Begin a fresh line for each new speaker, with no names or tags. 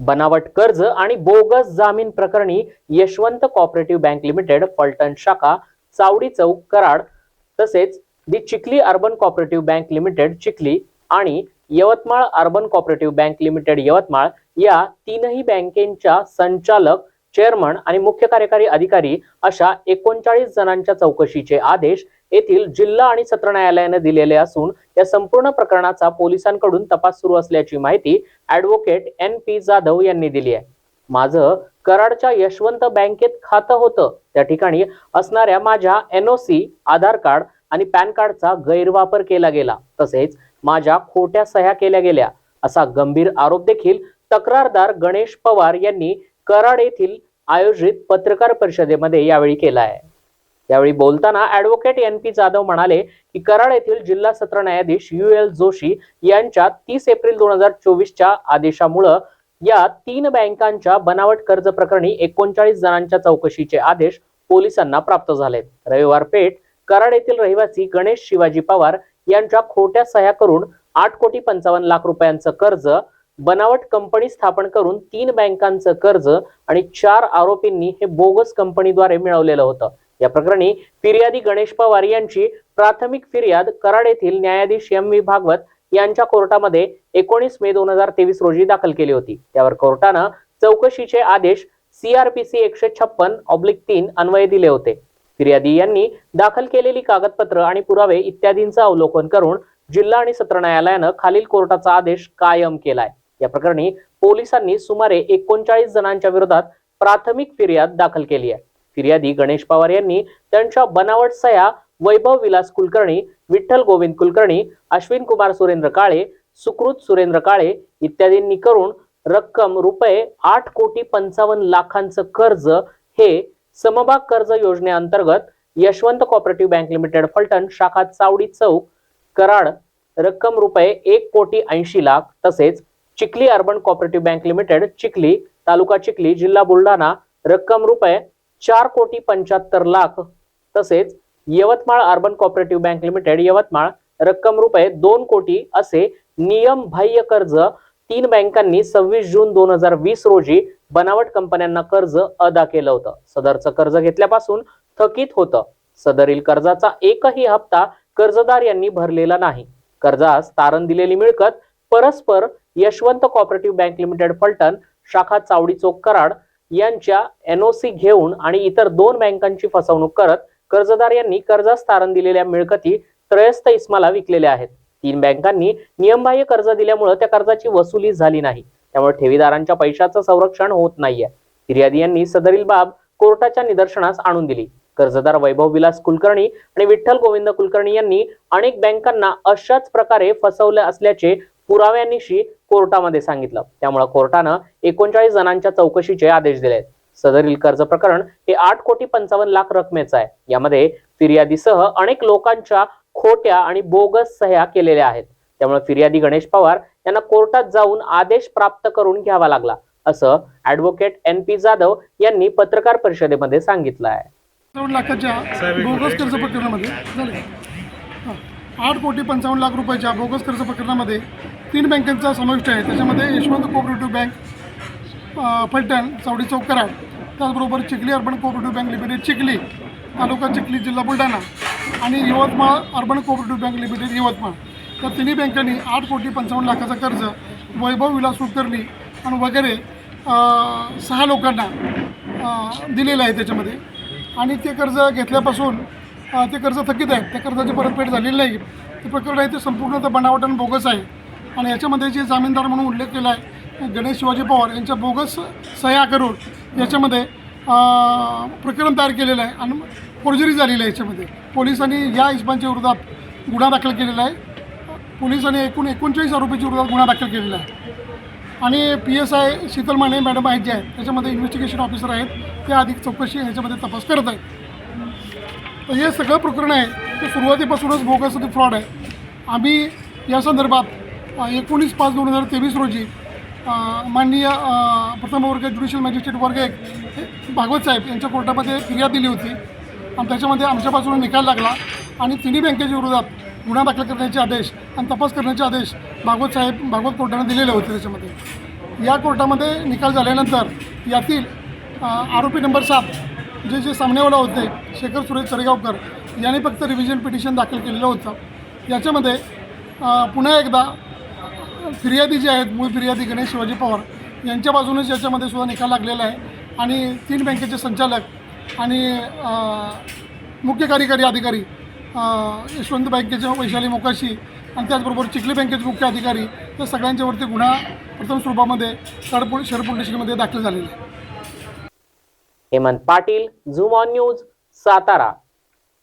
बनावट कर्ज आणि बोगस जामीन प्रकरणी Yashwant cooperative bank limited Phaltan शाखा चावडी चौक कराड तसेच the Chikhli urban cooperative bank limited Chikhli आणि Yavatmal urban cooperative bank limited Yavatmal या तीनही बँकेच्या संचालक चेअरमन आणि मुख्य कार्यकारी अधिकारी अशा एकोणचाळीस जणांच्या चौकशीचे आदेश येथील जिल्हा आणि सत्र न्यायालयाने दिलेले असून या संपूर्ण प्रकरणाचा पोलिसांकडून तपास सुरू असल्याची माहिती ऍडव्होकेट एन पी जाधव यांनी दिली आहे. माझं कराडच्या यशवंत बँकेत खातं होतं. त्या ठिकाणी असणाऱ्या माझ्या एनओसी आधार कार्ड आणि पॅन कार्डचा गैरवापर केला गेला. तसेच माझ्या खोट्या सह्या केल्या गेल्या. असा गंभीर आरोप देखील तक्रारदार गणेश पवार यांनी कराड येथील आयोजित पत्रकार परिषदेमध्ये यावेळी केला आहे यावेळी बोलताना ऍडव्होकेट एन पी जाधव म्हणाले की कराड येथील जिल्हा सत्र न्यायाधीश यू एल जोशी यांच्या तीस एप्रिल दोन हजार चोवीसच्या आदेशामुळं या तीन बँकांच्या बनावट कर्ज प्रकरणी एकोणचाळीस जणांच्या चौकशीचे आदेश पोलिसांना प्राप्त झालेत. रविवार पेठ कराड येथील रहिवासी गणेश शिवाजी पवार यांच्या खोट्या सह्या करून आठ कोटी पंचावन्न लाख रुपयांचं कर्ज बनावट कंपनी स्थापन करून तीन बँकांचं कर्ज आणि चार आरोपींनी हे बोगस कंपनीद्वारे मिळवलेलं होतं. या प्रकरणी फिर्यादी गणेश पवार यांची प्राथमिक फिर्याद कराड येथील न्यायाधीश एम व्ही भागवत यांच्या कोर्टामध्ये एकोणीस मे दोन हजार तेवीस रोजी दाखल केली होती. त्यावर कोर्टानं चौकशीचे आदेश सीआरपीसी एकशे छप्पन ऑब्लिक तीन अन्वये दिले होते. फिर्यादी यांनी दाखल केलेली कागदपत्र आणि पुरावे इत्यादींचं अवलोकन करून जिल्हा आणि सत्र न्यायालयानं खालील कोर्टाचा आदेश कायम केलाय. या प्रकरणी पोलिसांनी सुमारे एकोणचाळीस जणांच्या विरोधात प्राथमिक फिर्याद दाखल केली आहे. फिर्यादी गणेश पवार यांनी त्यांच्या बनावट सह्या वैभव विलास कुलकर्णी विठ्ठल गोविंद कुलकर्णी अश्विन कुमार सुरेंद्र काळे सुकृत सुरेंद्र काळे इत्यादींनी करून रक्कम रुपये आठ कोटी पंचावन्न लाखांचं कर्ज हे समभाग कर्ज योजनेअंतर्गत Yashwant cooperative bank limited Phaltan शाखा चावडी चौक कराड रक्कम रुपये एक कोटी ऐंशी लाख तसेच Chikhli urban cooperative bank limited Chikhli तालुका चिखली जिल्हा बुलढाणा रक्कम रुपये चार कोटी पंच्याहत्तर लाख तसेच Yavatmal urban cooperative bank limited Yavatmal रक्कम रुपये दोन कोटी असे नियम बाह्य कर्ज तीन बँकांनी सव्वीस जून दोन हजार वीस रोजी बनावट कंपन्यांना कर्ज अदा केलं होतं. सदरचं कर्ज घेतल्यापासून थकीत होतं. सदरील कर्जाचा एकही हप्ता कर्जदार यांनी भरलेला नाही. कर्जास तारण दिलेली मिळकत परस्पर Yashwant cooperative bank limited Phaltan शाखा चावडी चौक कराड यांच्या एनओसी घेऊन आणि इतर दोन बँकांची फसवणूक करत कर्जदार यांनी कर्जास तारण दिलेल्या मिळकती त्रयस्थ इस्माला विकलेल्या आहेत. तीन बँकांनी नियमबाह्य कर्ज दिल्यामुळे त्या कर्जाची वसुली झाली नाही. त्यामुळे ठेवीदारांच्या पैशाचं संरक्षण होत नाहीये. फिर्यादी यांनी सदरील बाब कोर्टाच्या निदर्शनास आणून दिली. कर्जदार वैभव विलास कुलकर्णी आणि विठ्ठल गोविंद कुलकर्णी यांनी अनेक बँकांना अशाच प्रकारे फसवलं असल्याचे पुराव्यांनीशी कोर्टामध्ये सांगितलं. त्यामुळे कोर्टानं एकोणचाळीस जणांच्या चौकशीचे आदेश दिले आहेत. सदरील कर्ज प्रकरण हे आठ कोटी पंचावन्न लाख रकमेचं आहे. यामध्ये फिर्यादीसह अनेक लोकांच्या खोट्या आणि बोगस सह्या केलेल्या आहेत. त्यामुळे फिर्यादी गणेश पवार यांना कोर्टात जाऊन आदेश प्राप्त करून घ्यावा लागला असं ऍडव्होकेट एन पी जाधव यांनी पत्रकार परिषदेमध्ये सांगितलं आहे.
लाखाच्या बोगस कर्ज प्रकरणामध्ये. आठ कोटी पंचावन्न लाख रुपयाच्या बोगस कर्ज प्रकरणामध्ये तीन बँकांचा समाविष्ट आहे. त्याच्यामध्ये यशवंत कोऑपरेटिव्ह बँक फलटण चावडी चौक कराड. त्याचबरोबर Chikhli urban cooperative bank limited Chikhli तालुका चिखली जिल्हा बुलढाणा आणि Yavatmal urban cooperative bank limited Yavatmal. या तिन्ही बँकांनी आठ कोटी पंचावन्न लाखाचं कर्ज वैभव विलास कुलकर्णी आणि वगैरे सहा लोकांना दिलेलं आहे त्याच्यामध्ये. आणि ते कर्ज घेतल्यापासून ते कर्ज थकीत आहे त्या कर्जाची परतफेड झालेली नाही. ते प्रकरण आहे ते संपूर्णतः बनावट आणि बोगस आहे. आणि याच्यामध्ये जे जामीनदार म्हणून उल्लेख केला आहे गणेश शिवाजी पवार यांच्या बोगस सह्या करून याच्यामध्ये प्रकरण तयार केलेलं आहे आणि फोर्जरी झालेली आहे याच्यामध्ये. पोलिसांनी या हिशबांच्या विरोधात गुन्हा दाखल केलेला आहे. पोलिसांनी एकूण एकोणचाळीस आरोपीच्या विरोधात गुन्हा दाखल केलेला आहे. आणि P S I Sheetal Mane madam आहेत जे आहेत त्याच्यामध्ये इन्व्हेस्टिगेशन ऑफिसर आहेत. ते अधिक चौकशी ह्याच्यामध्ये तपास करत आहेत. तर हे सगळं प्रकरण आहे ते सुरुवातीपासूनच बोगस ते फ्रॉड आहे. आम्ही या संदर्भात एकोणीस पाच दोन हजार तेवीस रोजी माननीय प्रथम वर्ग ज्युडिशियल मॅजिस्ट्रेट वर्ग एक हे भागवत साहेब यांच्या कोर्टामध्ये फिर्याद दिली होती. आणि त्याच्यामध्ये आमच्या निकाल लागला आणि तिन्ही बँकेच्या विरोधात गुन्हा दाखल करण्याचे आदेश आणि तपास करण्याचे आदेश भागवत साहेब भागवत कोर्टाने दिलेले होते त्याच्यामध्ये. या कोर्टामध्ये निकाल झाल्यानंतर यातील आरोपी नंबर सात जे जे सामनेवाला होते शेखर सुरेश चरेगावकर यांनी फक्त रिव्हिजन पिटिशन दाखल केलेलं होतं. याच्यामध्ये पुन्हा एकदा फिर्यादी जे आहेत मूळ फिर्यादी गणेश शिवाजी पवार यांच्या बाजूनेच याच्यामध्ये सुद्धा निकाल लागलेला आहे. आणि तीन बँकेचे संचालक आणि मुख्य कार्यकारी अधिकारी यशवंत बँकेचे वैशाली मोकाशी आणि त्याचबरोबर चिखली बँकेचे मुख्य अधिकारी या सगळ्यांच्यावरती गुन्हा प्रथम स्वरूपामध्ये कडपोल शहर पोलीस स्टेशनमध्ये दाखल झालेला आहे.
Hemant Patil zoom on news Satara.